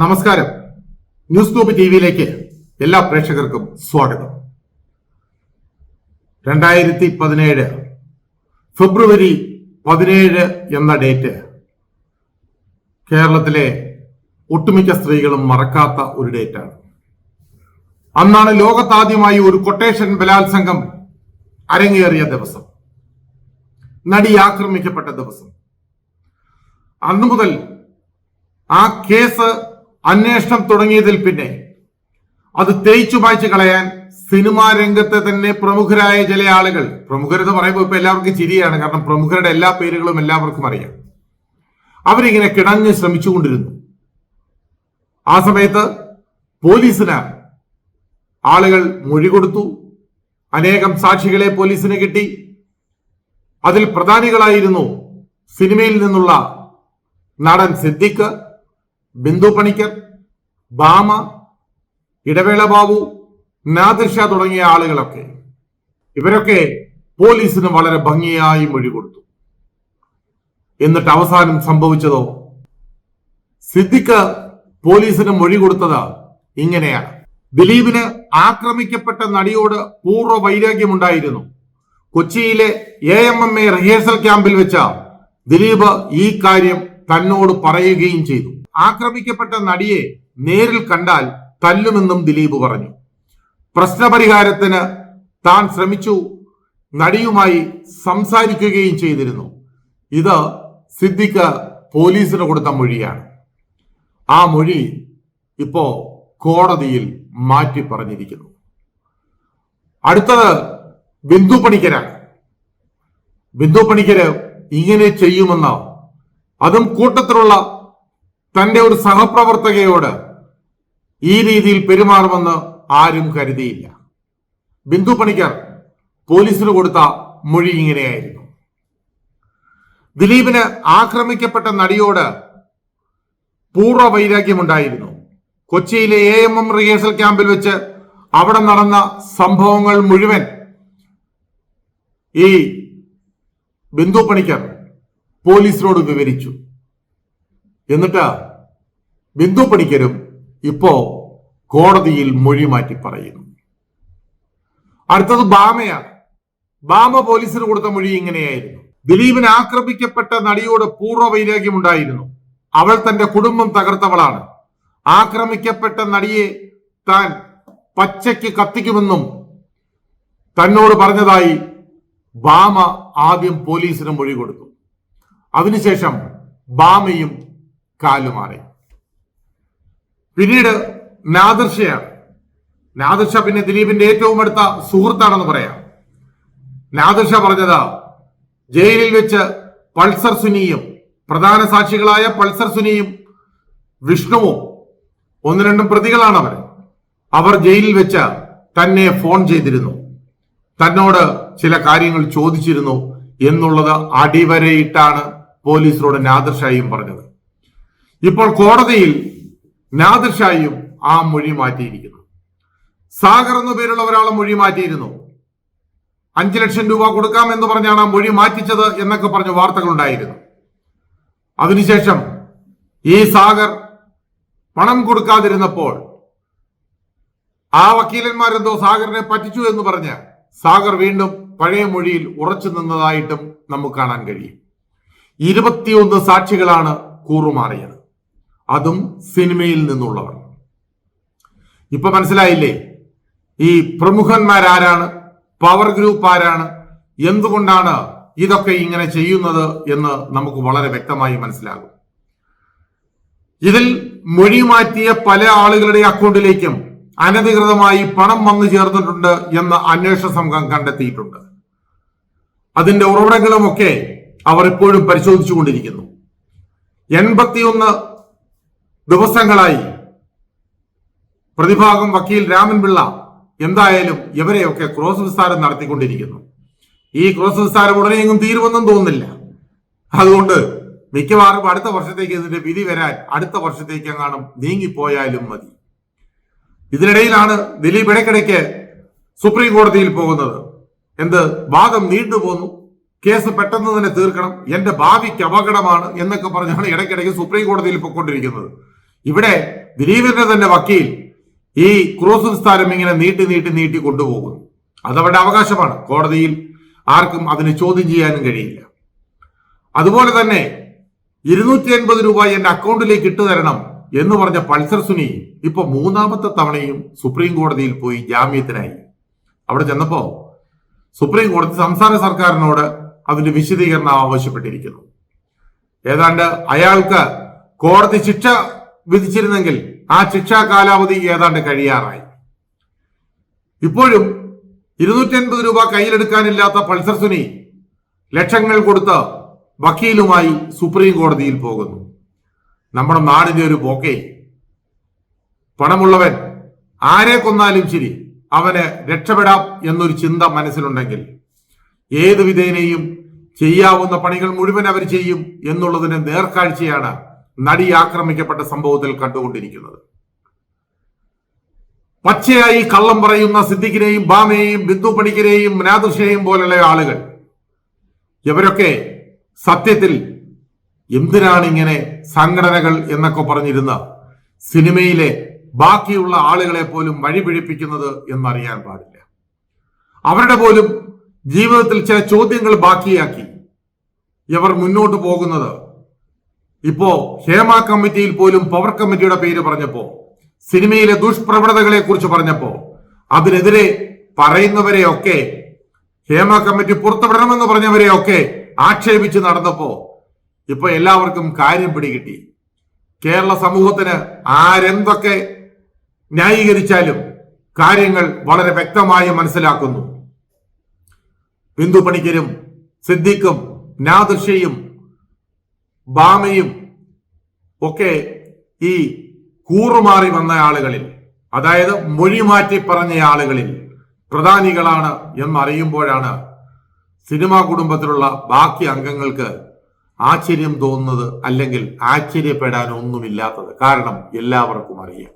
നമസ്കാരം. News group T വിയിലേക്ക് എല്ലാ പ്രേക്ഷകർക്കും സ്വാഗതം. രണ്ടായിരത്തി പതിനേഴ് ഫെബ്രുവരി പതിനേഴ് എന്ന ഡേറ്റ് കേരളത്തിലെ ഒട്ടുമിക്ക സ്ത്രീകളും മറക്കാത്ത ഒരു ഡേറ്റാണ്. അന്നാണ് ലോകത്താദ്യമായി ഒരു കൊട്ടേഷൻ ബലാത്സംഗം അരങ്ങേറിയ ദിവസം. നടി ആക്രമിക്കപ്പെട്ട ദിവസം. അന്നു മുതൽ ആ കേസ് അന്വേഷണം തുടങ്ങിയതിൽ പിന്നെ അത് തേച്ചു മായ്ച്ചു കളയാൻ സിനിമാ രംഗത്തെ തന്നെ പ്രമുഖരായ ചില ആളുകൾ പ്രമുഖരെന്ന് പറയുമ്പോൾ ഇപ്പൊ എല്ലാവർക്കും ചിരിയാണ് കാരണം പ്രമുഖരുടെ എല്ലാ പേരുകളും എല്ലാവർക്കും അറിയാം. അവരിങ്ങനെ കിടഞ്ഞ് ശ്രമിച്ചുകൊണ്ടിരുന്നു. ആ സമയത്ത് പോലീസിന് ആളുകൾ മൊഴി കൊടുത്തു. അനേകം സാക്ഷികളെ പോലീസിന് കിട്ടി. അതിൽ പ്രധാനികളായിരുന്നു സിനിമയിൽ നിന്നുള്ള നടൻ സിദ്ദിഖ് ബിന്ദു പണിക്കർ ബാമ ഇടവേള ബാബു നാദിർഷ തുടങ്ങിയ ആളുകളൊക്കെ ഇവരൊക്കെ പോലീസിന് വളരെ ഭംഗിയായി മൊഴി കൊടുത്തു. എന്നിട്ട് അവസാനം സംഭവിച്ചതോ? സിദ്ദിഖ് പോലീസിന് മൊഴി കൊടുത്തത് ഇങ്ങനെയാണ്. ദിലീപിന് ആക്രമിക്കപ്പെട്ട നടിയോട് പൂർവ വൈരാഗ്യമുണ്ടായിരുന്നു. കൊച്ചിയിലെ A M M A rehearsal ക്യാമ്പിൽ വെച്ച ദിലീപ് ഈ കാര്യം തന്നോട് പറയുകയും ചെയ്തു. ആക്രമിക്കപ്പെട്ട നടിയെ നേരിൽ കണ്ടാൽ തല്ലുമെന്നും ദിലീപ് പറഞ്ഞു. പ്രശ്നപരിഹാരത്തിന് താൻ ശ്രമിച്ചു. നടിയുമായി സംസാരിക്കുകയും ചെയ്തിരുന്നു. ഇത് സിദ്ദിഖ് പോലീസിന് കൊടുത്ത മൊഴിയാണ്. ആ മൊഴി ഇപ്പോ കോടതിയിൽ മാറ്റി പറഞ്ഞിരിക്കുന്നു അടുത്തത് ബിന്ദു പണിക്കരാണ്. ബിന്ദു പണിക്കര് ഇങ്ങനെ ചെയ്യുമെന്ന്? അതും കൂട്ടത്തിലുള്ള തന്റെ ഒരു സഹപ്രവർത്തകയോട് ഈ രീതിയിൽ പെരുമാറുമെന്ന് ആരും കരുതിയില്ല. ബിന്ദു പണിക്കർ പോലീസിന് കൊടുത്ത മൊഴി ഇങ്ങനെയായിരുന്നു. ദിലീപിന് ആക്രമിക്കപ്പെട്ട നടിയോട് പൂർവ വൈരാഗ്യമുണ്ടായിരുന്നു. കൊച്ചിയിലെ എ എം എം റിഹേഴ്സൽ ക്യാമ്പിൽ വെച്ച് അവിടെ നടന്ന സംഭവങ്ങൾ മുഴുവൻ ഈ ബിന്ദു പണിക്കർ പോലീസിനോട് വിവരിച്ചു. എന്നിട്ട് ബിന്ദു പണിക്കരും ഇപ്പോ കോടതിയിൽ മൊഴി മാറ്റി പറയുന്നു. അടുത്തത് ബാമയാണ്. ബാമ പോലീസിന് കൊടുത്ത മൊഴി ഇങ്ങനെയായിരുന്നു. ദിലീപിൻ ആക്രമിക്കപ്പെട്ട നടിയോട് പൂർവ വൈരാഗ്യമുണ്ടായിരുന്നു. അവൾ തന്റെ കുടുംബം തകർത്തവളാണ്. ആക്രമിക്കപ്പെട്ട നടിയെ താൻ പച്ചയ്ക്ക് കത്തിക്കുമെന്നും തന്നോട് പറഞ്ഞതായി ബാമ ആദ്യം പോലീസിന് മൊഴി കൊടുത്തു. അതിനുശേഷം ബാമയും കാലുമാറി പിന്നീട് നാദർഷയാണ് നാദർഷ പിന്നെ ദിലീപിന്റെ ഏറ്റവും അടുത്ത സുഹൃത്താണെന്ന് പറയാം. നാദർഷ പറഞ്ഞത് ജയിലിൽ വെച്ച് പൾസർ സുനിയും പ്രധാന സാക്ഷികളായ പൾസർ സുനിയും വിഷ്ണുവും ഒന്ന് രണ്ടും പ്രതികളാണ് അവർ അവർ ജയിലിൽ വെച്ച് തന്നെ ഫോൺ ചെയ്തിരുന്നു. തന്നോട് ചില കാര്യങ്ങൾ ചോദിച്ചിരുന്നു എന്നുള്ളത് അടിവരയിട്ടാണ് പോലീസിനോട് നാദിർ ഷായും പറഞ്ഞത്. ഇപ്പോൾ കോടതിയിൽ നാദിർ ഷായും ആ മൊഴി മാറ്റിയിരിക്കുന്നു. സാഗർ എന്ന പേരുള്ള ഒരാളെ മൊഴി മാറ്റിയിരുന്നു. അഞ്ചു ലക്ഷം രൂപ കൊടുക്കാമെന്ന് പറഞ്ഞാണ് ആ മൊഴി മാറ്റിച്ചത് എന്നൊക്കെ പറഞ്ഞ വാർത്തകളുണ്ടായിരുന്നു. അതിനുശേഷം ഈ സാഗർ പണം കൊടുക്കാതിരുന്നപ്പോൾ ആ വക്കീലന്മാരെന്തോ സാഗറിനെ പറ്റിച്ചു എന്ന് പറഞ്ഞ് സാഗർ വീണ്ടും പഴയ മൊഴിയിൽ ഉറച്ചു നിന്നതായിട്ടും നമുക്ക് കാണാൻ കഴിയും. ഇരുപത്തിയൊന്ന് സാക്ഷികളാണ് കൂറുമാറിയത്. അതും സിനിമയിൽ നിന്നുള്ളവർ. ഇപ്പൊ മനസ്സിലായില്ലേ? ഈ പ്രമുഖന്മാരാരാണ്? പവർ ഗ്രൂപ്പ് ആരാണ്? എന്തുകൊണ്ടാണ് ഇതൊക്കെ ഇങ്ങനെ ചെയ്യുന്നത് എന്ന് നമുക്ക് വളരെ വ്യക്തമായി മനസ്സിലാകും. ഇതിൽ മൊഴി മാറ്റിയ പല ആളുകളുടെ അക്കൗണ്ടിലേക്കും അനധികൃതമായി പണം വന്നു ചേർന്നിട്ടുണ്ട് എന്ന് അന്വേഷണ സംഘം കണ്ടെത്തിയിട്ടുണ്ട്. അതിന്റെ ഉറവിടങ്ങളുമൊക്കെ അവർ ഇപ്പോഴും പരിശോധിച്ചുകൊണ്ടിരിക്കുന്നു. എൺപത്തിയൊന്ന് ദിവസങ്ങളായി പ്രതിഭാഗം വക്കീൽ രാമൻപിള്ള എന്തായാലും ഇവരെയൊക്കെ ക്രോസ് വിസ്താരം നടത്തിക്കൊണ്ടിരിക്കുന്നു. ഈ ക്രോസ് വിസ്താരം ഉടനെയെങ്കിലും തീരുമെന്നും തോന്നുന്നില്ല. അതുകൊണ്ട് മിക്കവാറും അടുത്ത വർഷത്തേക്ക് ഇതിന്റെ വിധി വരാൻ അടുത്ത വർഷത്തേക്ക് എങ്ങാനും നീങ്ങിപ്പോയാലും മതി. ഇതിനിടയിലാണ് ദിലീപ് ഇടയ്ക്കിടയ്ക്ക് സുപ്രീം കോടതിയിൽ പോകുന്നത്. എന്ത് വാദം നീണ്ടുപോന്നു കേസ് പെട്ടെന്ന് തന്നെ തീർക്കണം. എന്റെ ഭാവിക്ക് അപകടമാണ് എന്നൊക്കെ പറഞ്ഞാണ് ഇടയ്ക്കിടയ്ക്ക് സുപ്രീം കോടതിയിൽ പൊയ്ക്കൊണ്ടിരിക്കുന്നത്. ഇവിടെ ദിലീപിന്റെ തന്നെ വക്കീൽ ഈ ക്രൂസ് സ്ഥാനം ഇങ്ങനെ നീട്ടി നീട്ടി നീട്ടി കൊണ്ടുപോകുന്നു. അതവരുടെ അവകാശമാണ്. കോടതിയിൽ ആർക്കും അതിന് ചോദ്യം ചെയ്യാനും കഴിയില്ല. അതുപോലെ തന്നെ ഇരുന്നൂറ്റി അൻപത് രൂപ എന്റെ അക്കൗണ്ടിലേക്ക് ഇട്ടു തരണം എന്ന് പറഞ്ഞ പൾസർ സുനി ഇപ്പൊ മൂന്നാമത്തെ തവണയും സുപ്രീം കോടതിയിൽ പോയി ജാമ്യത്തിനായി. അവിടെ ചെന്നപ്പോ സുപ്രീം കോടതി സംസ്ഥാന സർക്കാരിനോട് അതിന്റെ വിശദീകരണം ആവശ്യപ്പെട്ടിരിക്കുന്നു. ഏതാണ്ട് അയാൾക്ക് കോടതി ശിക്ഷ വിധിച്ചിരുന്നെങ്കിൽ ആ ശിക്ഷാ കാലാവധി ഏതാണ്ട് കഴിയാറായി. ഇപ്പോഴും ഇരുന്നൂറ്റി അൻപത് രൂപ കയ്യിലെടുക്കാനില്ലാത്ത പൾസർ സുനി ലക്ഷങ്ങൾ കൊടുത്ത് വക്കീലുമായി സുപ്രീം കോടതിയിൽ പോകുന്നു. നമ്മുടെ നാടിന്റെ ഒരു പോക്കേ പണമുള്ളവൻ ആരെ കൊന്നാലും ശരി അവന് രക്ഷപ്പെടാം എന്നൊരു ചിന്ത മനസ്സിലുണ്ടെങ്കിൽ ഏത് വിധേനയും ചെയ്യാവുന്ന പണികൾ മുഴുവൻ അവർ ചെയ്യും എന്നുള്ളതിന് നേർക്കാഴ്ചയാണ് നടി ആക്രമിക്കപ്പെട്ട സംഭവത്തിൽ കണ്ടുകൊണ്ടിരിക്കുന്നത്. പച്ചയായി കള്ളം പറയുന്ന സിദ്ദിഖിനെയും ബാമയെയും ബിന്ദു പണിക്കരെയും നാദൃഷയെയും പോലുള്ള ആളുകൾ. ഇവരൊക്കെ സത്യത്തിൽ എന്തിനാണ് ഇങ്ങനെ സംഘടനകൾ എന്നൊക്കെ പറഞ്ഞിരുന്ന സിനിമയിലെ ബാക്കിയുള്ള ആളുകളെ പോലും വഴിപിഴിപ്പിക്കുന്നത് എന്നറിയാൻ പാടില്ല. അവരുടെ പോലും ജീവിതത്തിൽ ചില ചോദ്യങ്ങൾ ബാക്കിയാക്കി. ഇവർ മുന്നോട്ട് പോകുന്നത് ഇപ്പോ ഹേമ കമ്മിറ്റിയിൽ പോലും പവർ കമ്മിറ്റിയുടെ പേര് പറഞ്ഞപ്പോ സിനിമയിലെ ദുഷ്പ്രവണതകളെ കുറിച്ച് പറഞ്ഞപ്പോ അതിനെതിരെ പറയുന്നവരെയൊക്കെ ഹേമ കമ്മിറ്റി പുറത്തുവിടണമെന്ന് പറഞ്ഞവരെയൊക്കെ ആക്ഷേപിച്ച് നടന്നപ്പോ ഇപ്പൊ എല്ലാവർക്കും കാര്യം പിടികിട്ടി. കേരള സമൂഹത്തിന് ആരെന്തൊക്കെ ന്യായീകരിച്ചാലും കാര്യങ്ങൾ വളരെ വ്യക്തമായി മനസ്സിലാക്കുന്നു. ബിന്ദു പണിക്കരും സിദ്ദിഖും നാദൃഷയും ബാമയും ഒക്കെ ഈ കൂറുമാറി വന്ന ആളുകളിൽ അതായത് മൊഴി മാറ്റി പറഞ്ഞ ആളുകളിൽ പ്രധാനികളാണ് എന്നറിയുമ്പോഴാണ് സിനിമാ കുടുംബത്തിലുള്ള ബാക്കി അംഗങ്ങൾക്ക് ആശ്ചര്യം തോന്നുന്നത് അല്ലെങ്കിൽ ആശ്ചര്യപ്പെടാൻ ഒന്നുമില്ലാത്തത് കാരണം എല്ലാവർക്കും അറിയാം.